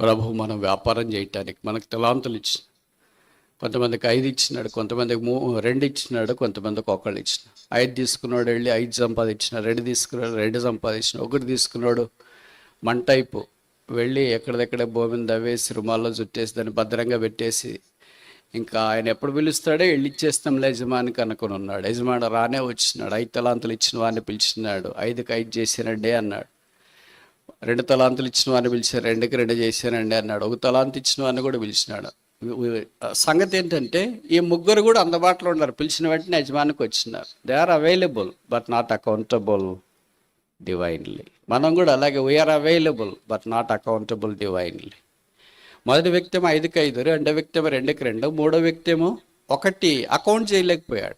ప్రభు మనం వ్యాపారం చేయటానికి మనకు తలాంతులు ఇచ్చిన. కొంతమందికి ఐదు ఇచ్చినాడు కొంతమందికి మూ రెండు ఇచ్చినాడు కొంతమందికి ఒకళ్ళు ఇచ్చిన. ఐదు తీసుకున్నాడు వెళ్ళి ఐదు సంపాదించిన రెండు తీసుకున్నాడు రెండు సంపాదించిన ఒకటి తీసుకున్నాడు మంటైపు వెళ్ళి ఎక్కడిదెక్కడే భూమిని దవ్వేసి రుమాల్లో చుట్టేసి దాన్ని భద్రంగా పెట్టేసి ఇంకా ఆయన ఎప్పుడు పిలుస్తాడో వెళ్ళి ఇచ్చేస్తాంలే యజమానికి అనుకుని ఉన్నాడు. యజమాని రానే వచ్చినాడు ఐదు తలాంతులు ఇచ్చిన వాడిని పిలిచినాడు. ఐదుకి ఐదు చేసినండే అన్నాడు. రెండు తలాంతులు ఇచ్చిన అని పిలిచారు రెండుకి రెండు చేశానండి అన్నాడు. ఒక తలాంతి ఇచ్చిన వాడిని కూడా పిలిచినాడు. సంగతి ఏంటంటే ఈ ముగ్గురు కూడా అందుబాటులో ఉన్నారు. పిలిచిన వెంటనే యజమానికి వచ్చినారు. They are available but not accountable divinely మనం కూడా అలాగే we are available but not accountable divinely మొదటి వ్యక్తి ఏమో ఐదుకి ఐదు రెండో వ్యక్తి ఏమో రెండుకి రెండు మూడో వ్యక్తి ఏమో ఒకటి అకౌంట్ చేయలేకపోయాడు.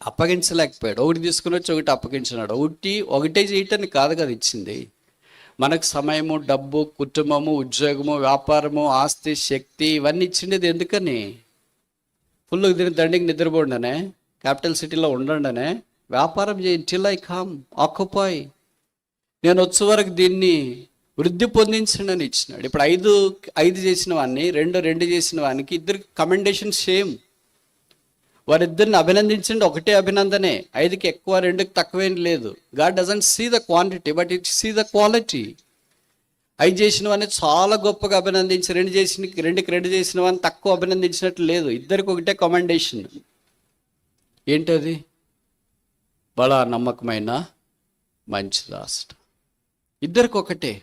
అప్పగించలేకపోయాడు. ఒకటి తీసుకుని వచ్చి ఒకటి అప్పగించినాడు. ఒకటి ఒకటే చేయటానికి కాదు కదా ఇచ్చింది. మనకు సమయము డబ్బు కుటుంబము ఉద్యోగము వ్యాపారము ఆస్తి శక్తి ఇవన్నీ ఇచ్చిండేది ఎందుకని? ఫుల్ దీని దండికి నిద్రపోండనే క్యాపిటల్ సిటీలో ఉండండనే వ్యాపారం చేయి టిల్ ఐ కామ్ ఆక్యుపై నేను వచ్చే వరకు దీన్ని వృద్ధి పొందించండి అని ఇచ్చినాడు. ఇప్పుడు ఐదు ఐదు చేసిన వాడిని రెండు రెండు చేసిన వానికి ఇద్దరికి కమెండేషన్ సేమ్ వారిద్దరిని అభినందించండి ఒకటే అభినందనే. ఐదుకి ఎక్కువ రెండుకి తక్కువేం లేదు. God doesn't see the quantity but it see the quality. ఐదు చేసిన వాడిని చాలా గొప్పగా అభినందించి రెండు చేసిన రెండుకి రెండు చేసిన వాడిని తక్కువ అభినందించినట్లు లేదు. ఇద్దరికి ఒకటే కమెండేషన్ ఏంటది? బలా నమ్మకమైన మంచి దాసుడు ఇద్దరికి ఒకటే.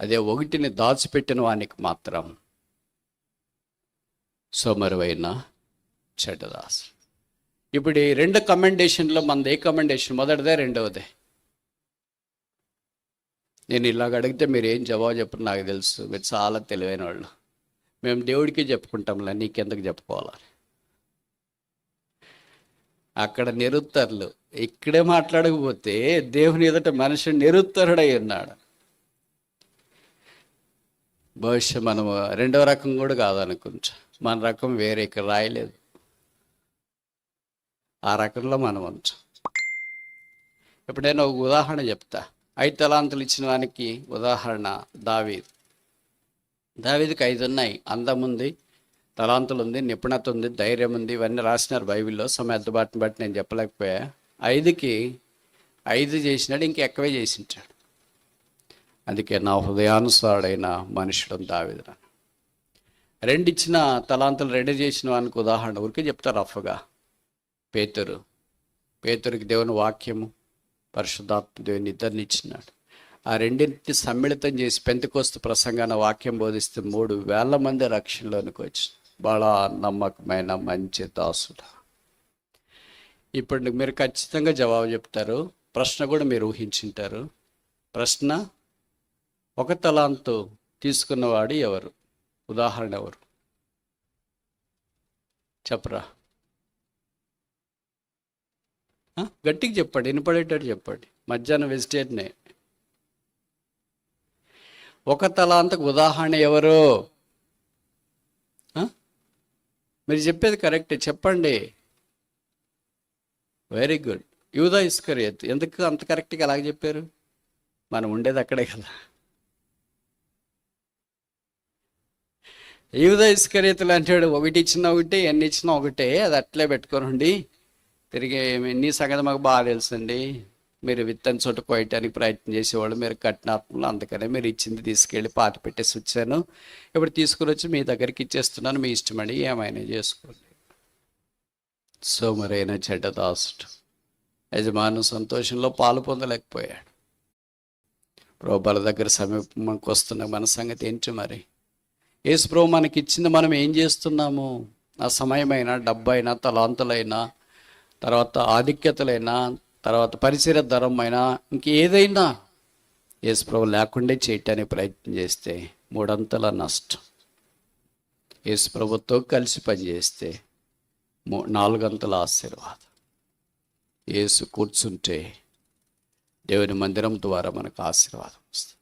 అదే ఒకటిని దాచిపెట్టిన వానికి మాత్రం సోమరువైనా చెడ్డదాసు. ఇప్పుడు ఈ రెండు కమెండేషన్లో మనది ఏ కమెండేషన్ మొదటిదే రెండవదే? నేను ఇలాగ అడిగితే మీరు ఏం జవాబు చెప్పరు నాకు తెలుసు. మీరు చాలా తెలివైన వాళ్ళు. మేము దేవుడికి చెప్పుకుంటాంలే నీకెందుకు చెప్పుకోవాలి? అక్కడ నిరుత్తరులు ఇక్కడే మాట్లాడకపోతే దేవుని ఎదుట మనిషి నిరుత్తరుడై ఉన్నాడు. బహుశా మనము రెండవ రకం కూడా కాదనుకుంటా. మన రకం వేరే ఇక్కడ రాయలేదు. ఆ రకంలో మనం ఉంటాం ఇప్పుడు నేను ఒక ఉదాహరణ చెప్తా. ఐదు తలాంతులు ఇచ్చిన వానికి ఉదాహరణ దావీద్. దావీదికి ఐదు ఉన్నాయి. అందం ఉంది తలాంతులు ఉంది నిపుణత ఉంది ధైర్యం ఉంది ఇవన్నీ రాసినారు బైబిల్లో. సమయ అద్దుబాటుని బట్టి నేను చెప్పలేకపోయా. ఐదుకి ఐదు చేసినాడు ఇంకెక్కవే చేసింటాడు. అందుకే నా హృదయానుసారుడైన మనుషుడు దావిదన రెండు ఇచ్చిన తలాంతులు రెండు చేసిన వానికి ఉదాహరణ ఊరికే చెప్తారు రఫ్గా. పేతురు. పేతురికి దేవుని వాక్యము పరిశుద్ధాత్మ దేవుని ఇద్దరినిచ్చినాడు ఆ రెండింటిని సమ్మిళితం చేసి పెంతకోస్తు ప్రసంగాన వాక్యం బోధిస్తే మూడు వేల మంది రక్షణలోనికి వచ్చి బడా నమ్మకమైన మంచి దాసుడు. ఇప్పుడు మీరు ఖచ్చితంగా జవాబు చెప్తారు. ప్రశ్న కూడా మీరు ఊహించుంటారు. ప్రశ్న ఒక తలాంతు తీసుకున్నవాడు ఎవరు? ఉదాహరణ ఎవరు? చెప్పరా. గట్టికి గట్టిగా చెప్పండి వినపడేటట్టు చెప్పండి. మధ్యాహ్నం వెజిటేరియనే ఒక తలాంతకు ఉదాహరణ ఎవరు? మీరు చెప్పేది కరెక్టే చెప్పండి. Very good. యూదా ఇస్కరియత్ ఎందుకు అంత కరెక్ట్గా అలాగ చెప్పారు? మనం ఉండేది అక్కడే కదా. యూదా ఇస్కరియతులు అంటాడు ఒకటి ఇచ్చిన ఒకటి ఎన్ని ఇచ్చినా ఒకటే అది అట్లే పెట్టుకోనండి. తిరిగి నీ సంగతి మాకు బాగా తెలుసండి. మీరు విత్తన చోట కోయటానికి ప్రయత్నం చేసేవాళ్ళు మీరు కఠినాత్మలు అందుకనే మీరు ఇచ్చింది తీసుకెళ్ళి పాత పెట్టేసి వచ్చాను. ఇప్పుడు తీసుకుని వచ్చి మీ దగ్గరికి ఇచ్చేస్తున్నాను మీ ఇష్టమండి ఏమైనా చేసుకోండి. సోమరైన చెడ్డదాసుడు యజమాను సంతోషంలో పాలు పొందలేకపోయాడు. ప్రోబాల దగ్గర సమీపంకి వస్తున్న మన సంగతి ఏంటి మరి? యేసు ప్రభు మనకి ఇచ్చింది మనం ఏం చేస్తున్నాము? ఆ సమయమైనా డబ్బైనా తలాంతులైనా తర్వాత ఆధిక్యతలైనా తర్వాత పరిసర ధరం అయినా ఇంకేదైనా యేసు లేకుండా చేయటానికి ప్రయత్నం చేస్తే మూడంతల నష్టం. యేసుప్రభుతో కలిసి పనిచేస్తే మూ నాలుగంతల ఆశీర్వాదం. యేసు కూర్చుంటే దేవుని మందిరం ద్వారా మనకు ఆశీర్వాదం వస్తుంది.